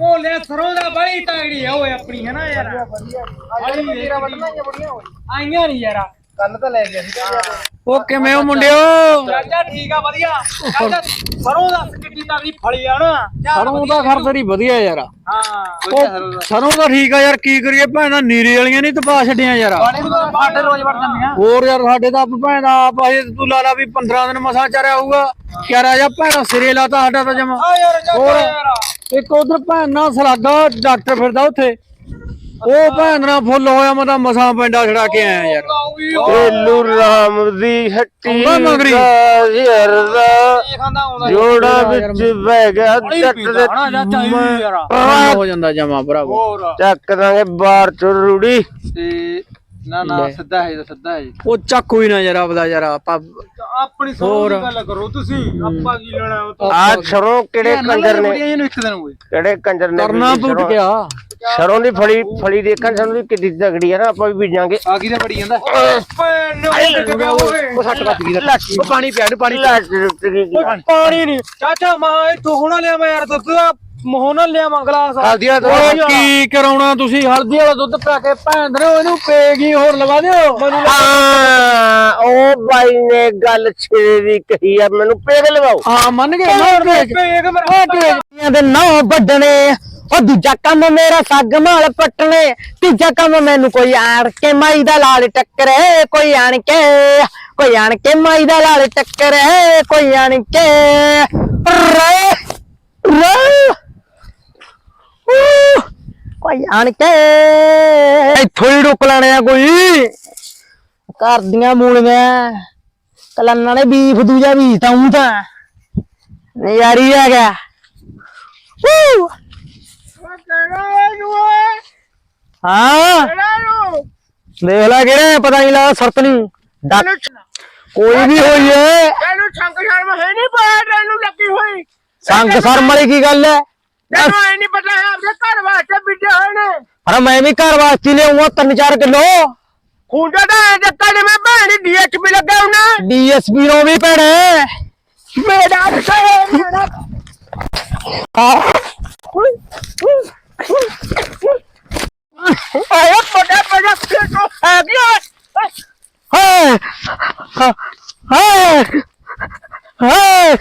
ਭੋਲੇ ਸਰੋਂ ਦਾ ਬੜੀ ਤਗੜੀ ਆ ਓਏ ਆਪਣੀ ਹੈ ਨਾ ਯਾਰ ਵਧੀਆ ਬੜੀਆਂ ਹੋਈ ਆਈਆਂ ਨਹੀਂ ਯਾਰ। ਕੱਲ ਤਾਂ ਲੈ ਗਿਆ ਸੀ ਉਹ ਕਿਵੇਂ ਹੋ ਮੁੰਡਿਓ? ਚਾਚਾ ਠੀਕ ਆ ਵਧੀਆ। ਚਾਚਾ ਸਰੋਂ ਦਾ ਕਿੱਡੀ ਤਗੜੀ ਫਲੀ ਆ ਨਾ। ਸਰੋਂ ਦਾ ਖਰ ਤੇਰੀ ਵਧੀਆ ਯਾਰ। ਹਾਂ ਉਹ ਸਰੋਂ ਦਾ। ਠੀਕ ਆ ਯਾਰ ਕੀ ਕਰੀਏ ਭੈਣਾਂ ਨੀਰੇ ਵਾਲੀਆਂ ਨਹੀਂ ਤਪਾ ਛੱਡੀਆਂ ਯਾਰ। ਪਾਣੀ ਨੂੰ ਬਾਟੇ ਰੋਜ਼ ਵੜ ਜਾਂਦੀਆਂ। ਹੋਰ ਯਾਰ ਸਾਡੇ ਤਾਂ ਭੈਣ ਦਾ ਆਪ ਆਏ ਤੂੰ ਲਾ ਲਾ ਵੀ 15 ਦਿਨ ਮਸਾਂ ਚਰਿਆ ਹੋਊਗਾ। ਕਿਆ ਰਾਜਾ ਭੈਣਾ ਸਿਰੇ ਲਾਤਾ ਸਾਡਾ ਤਾਂ ਜਮਾ। ਆ ਯਾਰ ਚਾਚਾ ਹੋਰ? ਯਾਰ ਇੱਕ ਉਧਰ ਭੈਣ ਨਾਲ ਸਲਾਗਾ ਡਾਕਟਰ ਫਿਰਦਾ ਉੱਥੇ। ਉਹ ਭੈਣ ਨਾਲ ਫੁੱਲ ਹੋਇਆ ਮੈਂ ਤਾਂ ਮਸਾਂ ਪਿੰਡਾ ਛੜਾ ਕੇ ਆਇਆ ਯਾਰ। ਏਲੂ ਰਾਮ ਦੀ ਹੱਟੀ। ਦਾ ਜੋੜਾ ਵਿੱਚ ਬਹਿ ਗਿਆ ਪੀਂਦਾ ਦੇ ਹੋ ਜਾਂਦਾ ਜਮਾ ਭਰਾਵੋ। ਚੱਕ ਦਾਂਗੇ ਬਾਹਰ ਚ ਰੂੜੀ। ਤੇ ਨਾ ਨਾ ਲੈ। ਸਿੱਧਾ ਹੈ ਸਿੱਧਾ ਹੈ ਉਹ ਚੱਕ ਹੋਈ ਨਾ ਯਾਰ ਆਪਦਾ ਯਾਰ ਆਪਾਂ ਆਪਣੀ ਸੋਚ ਦੀ ਗੱਲ ਕਰੋ ਤੁਸੀਂ ਆਪਾਂ ਕੀ ਲੈਣਾ ਉਹ ਤੋਂ ਆ ਸਰੋਂ ਕਿਹੜੇ ਕੰਜਰ ਨੇ? ਇਹਨੂੰ ਇੱਕ ਦਿਨ ਹੋਏ ਕਿਹੜੇ ਕੰਜਰ ਨੇ ਕਰਨਾ ਬੀਜੀ ਪੁੱਟ ਸਰੋਂ? ਗਿਆ। ਸਰੋਂ ਦੀ ਫਲੀ ਫਲੀ ਦੇਖਣ ਸਾਨੂੰ ਦੀ ਕਿੱਡੀ ਤਗੜੀ ਆ ਨਾ ਆਪਾਂ ਵੀ ਬੀਜਾਂਗੇ। ਆ ਕੀ ਦਾ ਬੜੀ ਜਾਂਦਾ? ਉਹ ਸੱਟ ਵੱਜ ਗਈ ਉਹ ਪਾਣੀ ਪਿਆ ਪਾਣੀ ਪਾਣੀ ਨਹੀਂ। ਚਾਚਾ ਮਾਂ ਇੱਥੋਂ ਹੁਣਾ ਲਿਆ ਮੈਂ ਯਾਰ ਦੁੱਧ ਦਾ। ਮੋਹਨਾ ਲਿਆ ਮੈਂ ਗਲਾਸ। ਹਲਦੀਆ ਓਏ ਕੀ ਕਰਾਉਣਾ ਤੁਸੀਂ? ਹਲਦੀ ਵਾਲਾ ਦੁੱਧ ਪਾ ਕੇ ਭੈਣ ਦੇ ਇਹਨੂੰ ਪੇਗੀ ਹੋਰ ਲਵਾ ਦਿਓ। ਮੈਨੂੰ ਹਾਂ ਉਹ ਬਾਈ ਨੇ ਗੱਲ ਛੇ ਦੀ ਕਹੀ ਆ ਮੈਨੂੰ ਪੇਗ ਲਵਾਓ। ਹਾਂ ਮੰਨ ਗਏ ਮਾਰ ਦੇ ਪੇਗ। ਮੇਰਾ ਦੇ ਨੌ ਵੱਢਣੇ ਉਹ ਦੂਜਾ ਕੰਮ ਮੇਰਾ ਸੱਗ ਮਾਲ ਪੱਟਣੇ ਤੀਜਾ ਕੰਮ ਮੈਨੂੰ ਕੋਈ ਆਣ ਕੇ ਮਾਈ ਦਾ ਲਾਲ ਟੱਕਰੇ ਕੋਈ ਆਣ ਕੇ ਕੋਈ ਆਣ ਕੇ ਮਾਈ ਦਾ ਲਾਲ ਟੱਕਰੇ ਕੋਈ ਆਣ ਕੇ ਰੇ ਰੇ। ਕੋਈ ਆਣ ਕੇ ਇੱਥੋਂ ਹੀ ਰੁਕ ਲੈਣੇ ਆ ਕੋਈ। ਘਰ ਦੀਆਂ ਮੂਲੀਆਂ ਕਲੰਨਾਂ ਨੇ ਬੀਫ ਦੂਜਾ ਵੀ ਤਾਂ ਊਂ ਤਾਂ। ਨਜ਼ਾਰੀ ਆ ਗਿਆ। ਵੂ ਹਾਂ। ਦੇਖ ਲੈ ਕਿਹੜੇ ਪਤਾ ਨਹੀਂ ਲੱਗਦਾ ਸਰਤ ਨਹੀਂ ਕੋਈ ਵੀ ਹੋਈ ਏ ਤੈਨੂੰ ਸ਼ੰਕ ਸ਼ਰਮ ਹੈ ਨਹੀਂ ਪਾਇਆ ਤੈਨੂੰ ਲੱਗੀ ਹੋਈ। ਸੰਗ ਸ਼ਰਮ ਵਾਲੀ ਕੀ ਗੱਲ ਹੈ ਤੈਨੂੰ ਐ ਨਹੀਂ ਪਤਾ ਹੈ ਆਪਣੇ ਘਰ ਵਾਸਤੇ ਬੀਜੇ ਹੋਏ ਨੇ। ਅਰੇ ਮੈਂ ਵੀ ਘਰ ਵਾਸਤੇ ਲਿਆਉਂਗਾ 3-4 ਕਿਲੋ। ਖੁੰਡਾ ਦਾ ਐ ਦਿੱਤਾ ਨੇ ਮੈਂ ਭੈਣ ਡੀਐਸਪੀ ਲੱਗਾ ਹੁਣਾ। ਡੀਐਸਪੀ ਨੂੰ ਵੀ ਭੈਣੇ। ਮੇਰਾ ਸਹਿ ਮੇਰਾ ਆਇਆ ਬੜਾ ਬੜਾ ਫੇਟੋ ਆ ਗਿਆ। ਹਾਏ। ਹਾਏ। ਹਾਏ।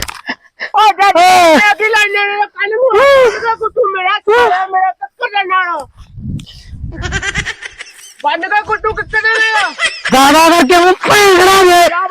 ਬੰਦ ਦਾ ਕੁੱਟੂ ਕਿੱਥੇ ਦੇ ਰਿਹਾ ਦਾਦਾ ਦਾ ਕਿਉਂ ਭੇਜਣਾ ਜੇ